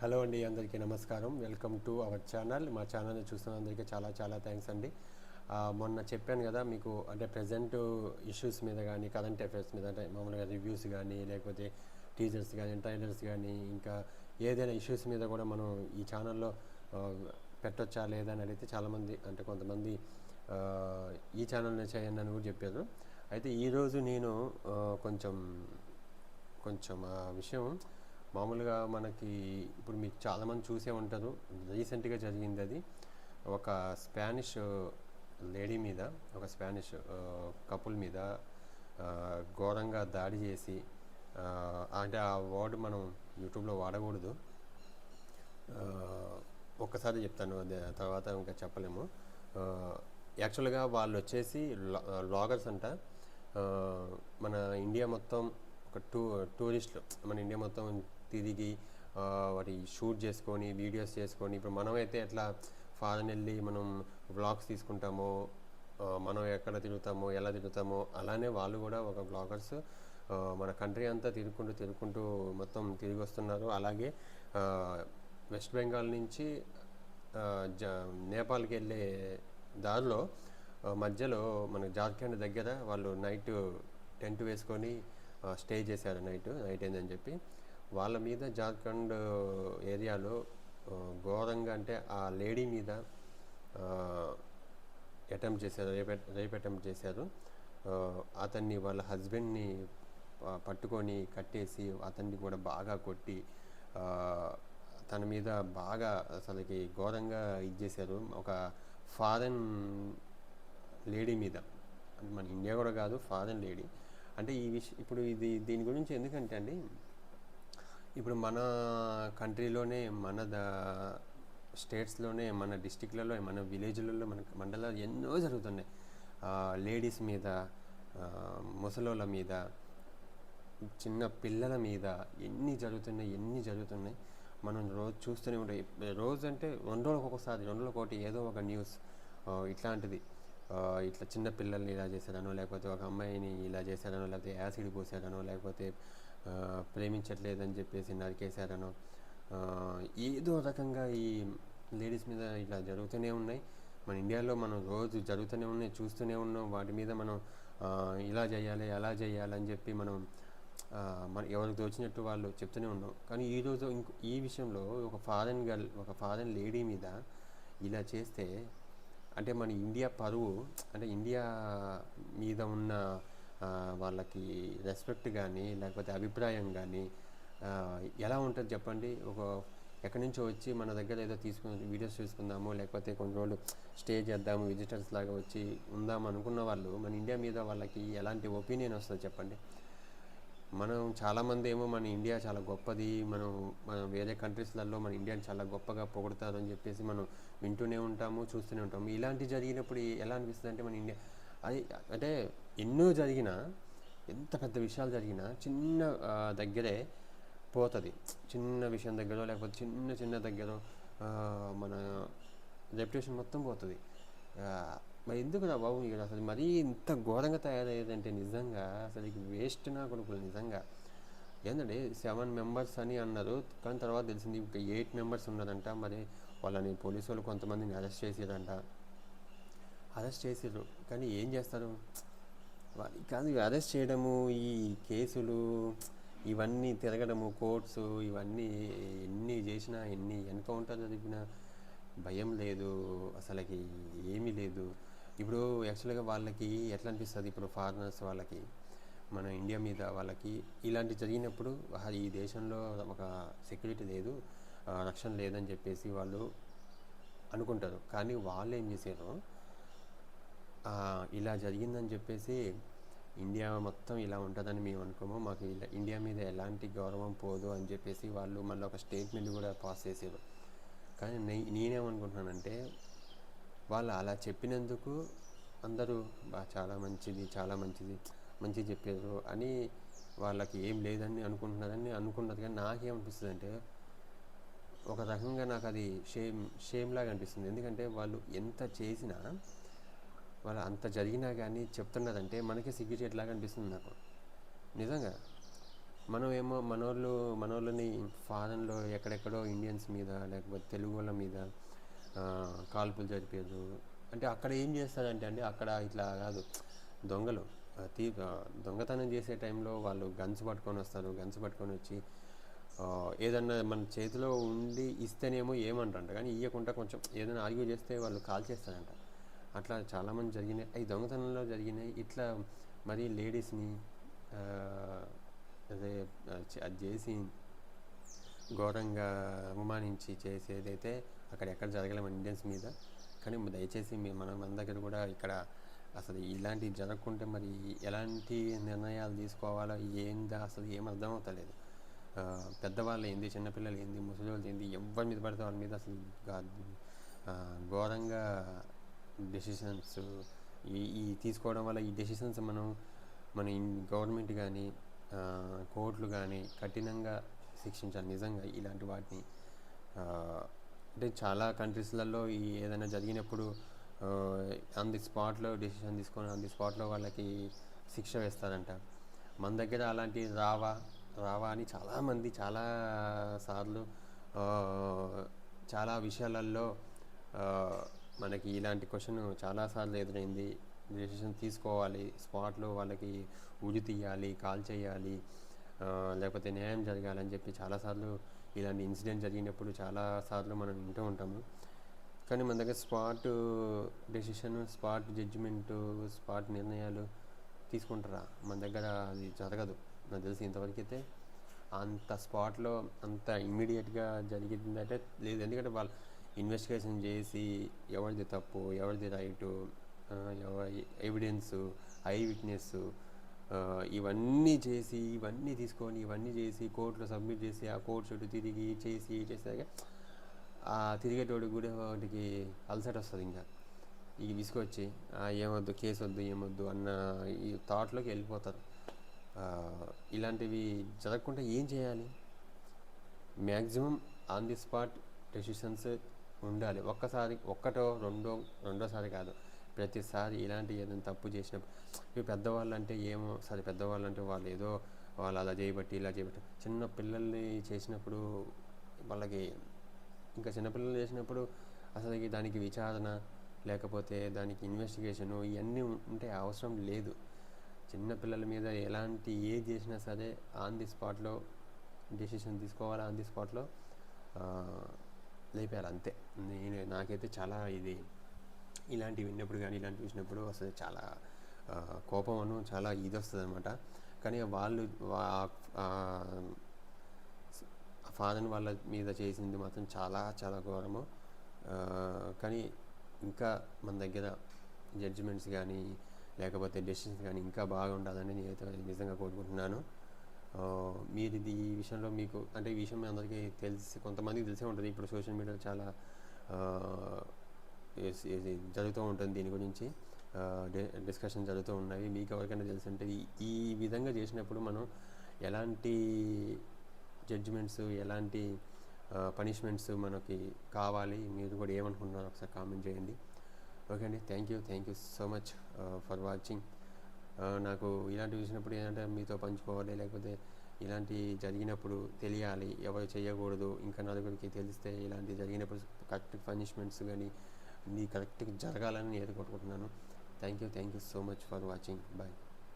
Hello అండి అందరికీ నమస్కారం. Welcome to our channel. మా ఛానల్ని చూస్తున్న అందరికీ చాలా చాలా థ్యాంక్స్ అండి. మొన్న చెప్పాను కదా మీకు అంటే ప్రజెంట్ ఇష్యూస్ మీద కానీ కరెంట్ అఫైర్స్ మీద అంటే మామూలుగా రివ్యూస్ కానీ లేకపోతే టీజర్స్ కానీ ట్రైలర్స్ కానీ ఇంకా ఏదైనా ఇష్యూస్ మీద కూడా మనం ఈ ఛానల్లో పెట్టొచ్చా లేదా అని అడిగితే చాలామంది అంటే కొంతమంది ఈ ఛానల్ని చేయండి అని కూడా చెప్పారు. అయితే ఈరోజు నేను కొంచెం కొంచెం ఆ విషయం మామూలుగా మనకి ఇప్పుడు మీకు చాలామంది చూసే ఉంటారు. రీసెంట్గా జరిగింది అది. ఒక స్పానిష్ లేడీ మీద ఒక స్పానిష్ కపుల్ మీద ఘోరంగా దాడి చేసి అంటే ఆ వర్డ్ మనం యూట్యూబ్లో వాడకూడదు. ఒక్కసారి చెప్తాను తర్వాత ఇంకా చెప్పలేము. యాక్చువల్గా వాళ్ళు వచ్చేసి లాగర్స్ అంట. మన ఇండియా మొత్తం ఒక టూ టూరిస్టులు మన ఇండియా మొత్తం తిరిగి వాటి షూట్ చేసుకొని వీడియోస్ చేసుకొని ఇప్పుడు మనమైతే ఎట్లా ఫారెన్ వెళ్ళి మనం వ్లాగ్స్ తీసుకుంటామో మనం ఎక్కడ తిరుగుతామో ఎలా తిరుగుతామో అలానే వాళ్ళు కూడా ఒక బ్లాగర్స్ మన కంట్రీ అంతా తిరుగుకుంటూ తిరుగుకుంటూ మొత్తం తిరిగి వస్తున్నారు అలాగే వెస్ట్ బెంగాల్ నుంచి జ నేపాల్కి వెళ్ళే దారిలో మధ్యలో మన జార్ఖండ్ దగ్గర వాళ్ళు నైట్ టెంట్ వేసుకొని స్టే చేశారు నైట్ నైట్ ఏందని చెప్పి. వాళ్ళ మీద జార్ఖండ్ ఏరియాలో ఘోరంగా అంటే ఆ లేడీ మీద అటెంప్ట్ చేశారు రేప్ రేప్ అటెంప్ట్ చేశారు. అతన్ని వాళ్ళ హస్బెండ్ని పట్టుకొని కట్టేసి అతన్ని కూడా బాగా కొట్టి తన మీద బాగా అసలుకి ఘోరంగా ఇది చేశారు. ఒక ఫారెన్ లేడీ మీద మన ఇండియా కూడా కాదు ఫారెన్ లేడీ. అంటే ఈ విషయం ఇప్పుడు ఇది దీని గురించి ఎందుకంటే అండి ఇప్పుడు మన కంట్రీలోనే మన ద స్టేట్స్లోనే మన డిస్టిక్లలో మన విలేజ్లలో మన మండలాలు ఎన్నో జరుగుతున్నాయి. లేడీస్ మీద ముసలోళ్ళ మీద చిన్న పిల్లల మీద ఎన్ని జరుగుతున్నాయి ఎన్ని జరుగుతున్నాయి. మనం రోజు చూస్తూనే ఉంటాయి రోజు అంటే రెండు రోజులకు ఒకసారి రెండు రోజులకు ఒకటి ఏదో ఒక న్యూస్ ఇట్లాంటిది. ఇట్లా చిన్న పిల్లల్ని ఇలా చేశారనో లేకపోతే ఒక అమ్మాయిని ఇలా చేశారనో లేకపోతే యాసిడ్ పోసారనో లేకపోతే ప్రేమించట్లేదని చెప్పేసి నరికేశారనో ఏదో రకంగా ఈ లేడీస్ మీద ఇట్లా జరుగుతూనే ఉన్నాయి. మన ఇండియాలో మనం రోజు జరుగుతూనే ఉన్నాయి చూస్తూనే ఉన్నాం. వాటి మీద మనం ఇలా చేయాలి అలా చేయాలి అని చెప్పి మనం మన ఎవరికి తోచినట్టు వాళ్ళు చెప్తూనే ఉన్నాం. కానీ ఈరోజు ఇంకో ఈ విషయంలో ఒక ఫారెన్ గర్ల్ ఒక ఫారెన్ లేడీ మీద ఇలా చేస్తే అంటే మన ఇండియా పరువు అంటే ఇండియా మీద ఉన్న వాళ్ళకి రెస్పెక్ట్ కానీ లేకపోతే అభిప్రాయం కానీ ఎలా ఉంటుంది చెప్పండి? ఒక ఎక్కడి నుంచో వచ్చి మన దగ్గర ఏదో తీసుకుని వీడియోస్ తీసుకుందాము లేకపోతే కొన్ని రోజులు స్టే చేద్దాము విజిటర్స్ లాగా వచ్చి ఉందాం అనుకున్న వాళ్ళు మన ఇండియా మీద వాళ్ళకి ఎలాంటి ఒపీనియన్ వస్తుంది చెప్పండి? మనం చాలామంది ఏమో మన ఇండియా చాలా గొప్పది మనం మనం వేరే కంట్రీస్లలో మన ఇండియాని చాలా గొప్పగా పొగుడతారని అని చెప్పేసి మనం వింటూనే ఉంటాము చూస్తూనే ఉంటాము. ఇలాంటి జరిగినప్పుడు ఎలా అనిపిస్తుంది అంటే మన ఇండియా అది అంటే ఎన్నో జరిగినా ఎంత పెద్ద విషయాలు జరిగినా చిన్న దగ్గరే పోతుంది. చిన్న విషయం దగ్గర లేకపోతే చిన్న చిన్న దగ్గర మన రెప్యుటేషన్ మొత్తం పోతుంది. మరి ఎందుకు నా బాబు ఇక్కడ అసలు మరీ ఇంత ఘోరంగా తయారయ్యేదంటే నిజంగా అసలు ఇది వేస్ట్ నా కొడుకులు నిజంగా. ఏంటంటే సెవెన్ మెంబర్స్ అని అన్నారు కానీ తర్వాత తెలిసింది ఇంకా ఎయిట్ మెంబర్స్ ఉన్నారంట. మరి వాళ్ళని పోలీసు వాళ్ళు కొంతమందిని అరెస్ట్ చేసేదంట అరెస్ట్ చేసారు కానీ ఏం చేస్తారు? వాళ్ళు కాదు అరెస్ట్ చేయడము ఈ కేసులు ఇవన్నీ తిరగడము కోర్ట్స్ ఇవన్నీ ఎన్ని చేసినా ఎన్ని ఎన్కౌంటర్ జరిపినా భయం లేదు అసలుకి ఏమీ లేదు. ఇప్పుడు యాక్చువల్గా వాళ్ళకి ఎట్లా అనిపిస్తుంది? ఇప్పుడు ఫారినర్స్ వాళ్ళకి మన ఇండియా మీద వాళ్ళకి ఇలాంటి జరిగినప్పుడు ఈ దేశంలో ఒక సెక్యూరిటీ లేదు రక్షణ లేదని చెప్పేసి వాళ్ళు అనుకుంటారు. కానీ వాళ్ళు ఏం చేశారు? ఇలా జరిగిందని చెప్పేసి ఇండియా మొత్తం ఇలా ఉంటుందని మేము అనుకోము. మాకు ఇలా ఇండియా మీద ఎలాంటి గౌరవం పోదు అని చెప్పేసి వాళ్ళు మళ్ళీ ఒక స్టేట్మెంట్ కూడా పాస్ చేసేవారు. కానీ నే నేనేమనుకుంటున్నానంటే వాళ్ళు అలా చెప్పినందుకు అందరూ బా చాలా మంచిది చాలా మంచిది మంచి చెప్పారు అని వాళ్ళకి ఏం లేదని అనుకుంటున్నారని అనుకున్నది. కానీ నాకేమనిపిస్తుంది అంటే ఒక రకంగా నాకు అది షేమ్ షేమ్ లాగా అనిపిస్తుంది. ఎందుకంటే వాళ్ళు ఎంత చేసినా వాళ్ళు అంత జరిగినా కానీ చెప్తున్నదంటే మనకే సిగ్గుచేట్లాగా అనిపిస్తుంది నాకు. నిజంగా. మనం ఏమో మనోళ్ళు మనోళ్ళని ఫారెన్లో ఎక్కడెక్కడో ఇండియన్స్ మీద లేకపోతే తెలుగు వాళ్ళ మీద కాల్పులు జరిపేదు. అంటే అక్కడ ఏం చేస్తారంటే అండి అక్కడ ఇట్లా కాదు. దొంగలు. తీ దొంగతనం చేసే టైంలో వాళ్ళు గన్స్ పట్టుకొని వస్తారు. గన్స్ పట్టుకొని వచ్చి ఏదన్నా మన చేతిలో ఉండి ఇస్తేనేమో ఏమంటారంట కానీ ఇవ్వకుండా కొంచెం ఏదైనా ఆర్గ్యూ చేస్తే వాళ్ళు కాల్ చేస్తారంట. అట్లా చాలామంది జరిగినాయి. అవి దొంగతనంలో జరిగినాయి. ఇట్లా మరి లేడీస్ని అదే అది చేసి ఘోరంగా అవమానించి చేసేదైతే అక్కడ ఎక్కడ జరగలేము ఇండియన్స్ మీద. కానీ దయచేసి మనం మన మన దగ్గర కూడా ఇక్కడ అసలు ఇలాంటివి జరగకుంటే మరి ఎలాంటి నిర్ణయాలు తీసుకోవాలో ఏందా అసలు ఏం అర్థం అవుతలేదు. పెద్దవాళ్ళు ఏంది చిన్నపిల్లలు ఏంది ముసలి వాళ్ళు ఏంది ఎవరి మీద పడితే వాళ్ళ మీద అసలు ఘోరంగా డెసిషన్స్ ఈ ఈ తీసుకోవడం వల్ల ఈ డెసిషన్స్ మనం మన గవర్నమెంట్ కానీ కోర్టులు కానీ కఠినంగా శిక్షించాలి నిజంగా ఇలాంటి వాటిని. అంటే చాలా కంట్రీస్లలో ఈ ఏదైనా జరిగినప్పుడు ఆన్ ది స్పాట్లో డెసిషన్ తీసుకొని ఆన్ ది స్పాట్లో వాళ్ళకి శిక్ష వేస్తారంట. మన దగ్గర అలాంటి రావా రావా అని చాలామంది చాలా సార్లు చాలా విషయాలలో మనకి ఇలాంటి క్వశ్చన్ చాలాసార్లు ఎదురైంది. డెసిషన్ తీసుకోవాలి. స్పాట్లో వాళ్ళకి ఉరి తీయాలి కాల్ చేయాలి లేకపోతే న్యాయం జరగాలని చెప్పి చాలాసార్లు ఇలాంటి ఇన్సిడెంట్ జరిగినప్పుడు చాలాసార్లు మనం వింటూ ఉంటాము. కానీ మన దగ్గర spot decision spot judgement spot నిర్ణయాలు తీసుకుంటారా? మన దగ్గర అది జరగదు. నాకు తెలిసి ఇంతవరకు అయితే అంత స్పాట్లో అంత ఇమ్మీడియట్గా జరిగిందంటే లేదు. ఎందుకంటే వాళ్ళు ఇన్వెస్టిగేషన్ చేసి ఎవరిది తప్పు ఎవరిది రైటు ఎవరి ఎవిడెన్స్ ఐ విట్నెస్ ఇవన్నీ చేసి ఇవన్నీ తీసుకొని ఇవన్నీ చేసి కోర్టులో సబ్మిట్ చేసి ఆ కోర్టు చుట్టూ తిరిగి చేసి చేసాక ఆ తిరిగేటోడు కూడా వాటికి అలసట వస్తుంది ఇంకా. ఇవి విసుకొచ్చి ఏమొద్దు కేసు వద్దు ఏమొద్దు అన్న ఈ థాట్లోకి వెళ్ళిపోతారు. ఇలాంటివి జరగకుండా ఏం చేయాలి? Maximum on the spot decisions ఉండాలి. ఒక్కసారి ఒక్కటో రెండో రెండోసారి కాదు. ప్రతిసారి ఇలాంటి ఏదైనా తప్పు చేసినప్పుడు ఇవి పెద్దవాళ్ళు అంటే ఏమో సరే పెద్దవాళ్ళు అంటే వాళ్ళు ఏదో వాళ్ళు అలా చేయబట్టి ఇలా చేయబట్టి. చిన్న పిల్లల్ని చేసినప్పుడు వాళ్ళకి ఇంకా చిన్నపిల్లలు చేసినప్పుడు అసలు దానికి విచారణ లేకపోతే దానికి ఇన్వెస్టిగేషను ఇవన్నీ ఉంటే అవసరం లేదు. చిన్నపిల్లల మీద ఎలాంటి ఏది చేసినా సరే ఆన్ ది స్పాట్లో డెసిషన్ తీసుకోవాలి? ఆన్ ది స్పాట్లో లేపారు అంతే. నేను నాకైతే చాలా ఇది ఇలాంటివి విన్నప్పుడు కానీ ఇలాంటివి చూసినప్పుడు అసలు చాలా కోపం చాలా ఇది వస్తుంది అనమాట కానీ వాళ్ళు ఫాదర్ వాళ్ళ మీద చేసింది మాత్రం చాలా చాలా ఘోరము. కానీ ఇంకా మన దగ్గర జడ్జిమెంట్స్ కానీ లేకపోతే డెసిషన్స్ కానీ ఇంకా బాగా ఉండాలని నేనైతే నిజంగా కోరుకుంటున్నాను. మీరు ఇది ఈ విషయంలో మీకు అంటే ఈ విషయం మీ అందరికీ తెలిసి కొంతమందికి తెలిసే ఉంటుంది. ఇప్పుడు సోషల్ మీడియాలో చాలా జరుగుతూ ఉంటుంది దీని గురించి. డి- డిస్కషన్ జరుగుతూ ఉన్నాయి. మీకు ఎవరికైనా తెలిసి ఉంటే ఈ- ఈ విధంగా చేసినప్పుడు మనం ఎలాంటి జడ్జిమెంట్స్ ఎలాంటి పనిష్మెంట్స్ మనకి కావాలి మీరు కూడా ఏమనుకుంటున్నారో ఒకసారి కామెంట్ చేయండి. ఓకే అండి. Thank you. Thank you so much for watching. నాకు ఇలాంటివి చూసినప్పుడు ఏంటంటే మీతో పంచుకోవాలి లేకపోతే ఇలాంటి జరిగినప్పుడు తెలియాలి ఎవరు చేయకూడదు ఇంకా నలుగురికి తెలిస్తే ఇలాంటి జరిగినప్పుడు కరెక్ట్ పనిష్మెంట్స్ కానీ నీ కరెక్ట్గా జరగాలని నేను కోరుకుంటున్నాను thank you thank you so much for watching. Bye.